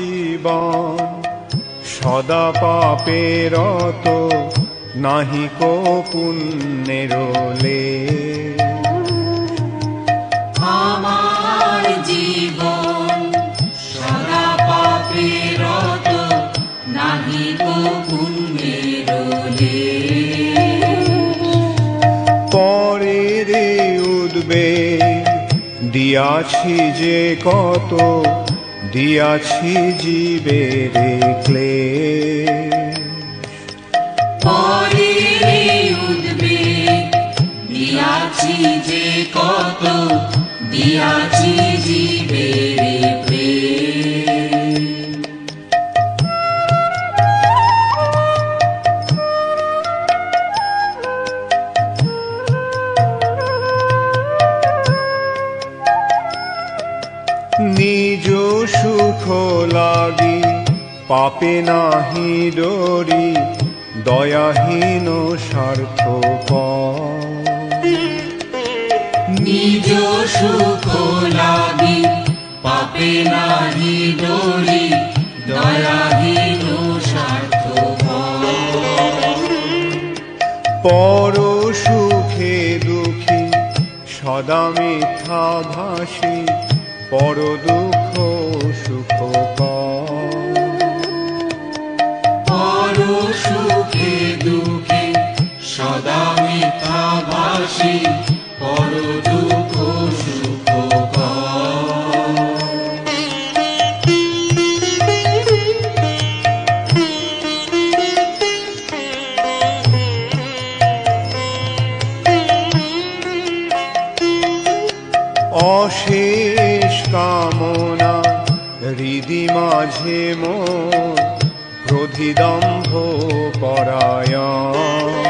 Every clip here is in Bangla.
জীবন সদা পাপেরত নাহি কো পুণ্যের লেশ। আমার জীবন সদা পাপেরত নাহি গো পুণ্যের। পরের উদ্বেগ দিয়াছি যে কত দিয়াছি জীবের দেখলে দিয়াছি যে কত দিয়াছি প্রেম সুখ লাগি পাপে নাহি ডরি দয়াহীন স্বার্থ নিজ সুখ লাগি পাপে নাহি ডরি দয়াহীন স্বার্থ পর সুখে দুঃখী সদা মিথ্যা ভাসি পর অশেষ কামনা হৃদি মাঝে মোর ক্রোধিদম্ভ পরায়ণ।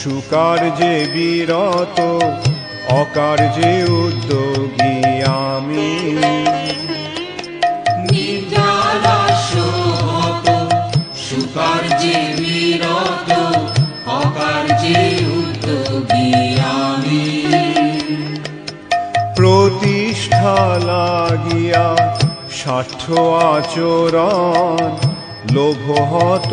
সুকার্যে বিরত অকার্যে উদ্যোগী আমি। নিদ্রালস্যহত সুকার্যে বিরত অকার্যে উদ্যোগী আমি। প্রতিষ্ঠা লাগিয়া স্বার্থ আচরণ লোভ হত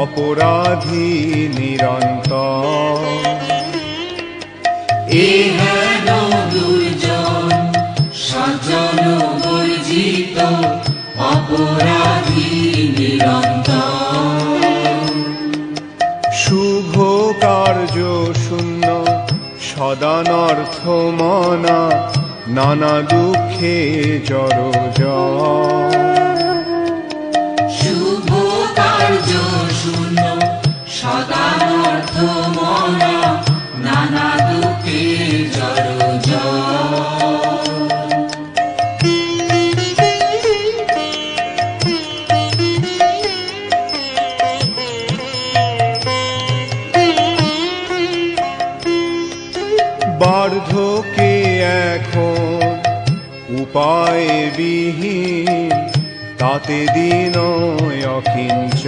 অপরাধী নিরন্তর। এ দুর্জন বর্জিত অপরাধী নিরন্তর। শুভ কার্য শূন্য সদানর্থ মনা নানা দুঃখে জড় শুভ বার্ধকে এখন উপায় বিহীন তাতে দিন অকিঞ্চ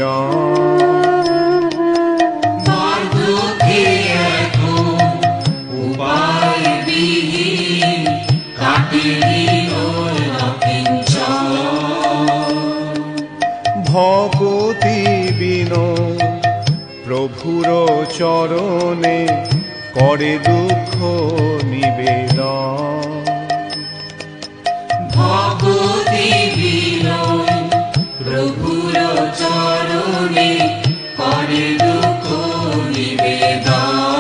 ভগতি বিন প্রভুর চরণে করে দুঃখ নিবেদন। ভক্তি বিনয় প্রভুর চরণে করে দুঃখ নিবেদন।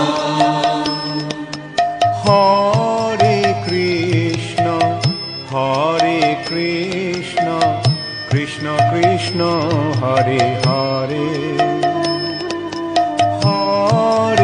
হরে কৃষ্ণ হরে কৃষ্ণ কৃষ্ণ কৃষ্ণ হরে হরে। হরে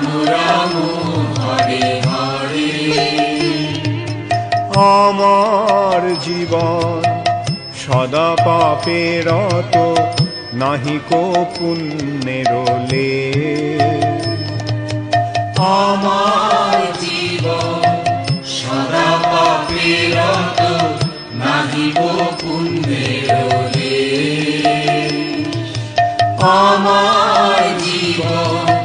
রাম রাম হরে হরে। আমার জীবন সদা পাপেরত নাহি কো পুণ্যের লে আমার জীবন সদা পাপেরত নাহিব পুণ্যের আমার জীবন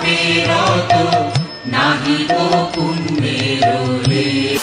पापे रोतु नाही तो नाो रोले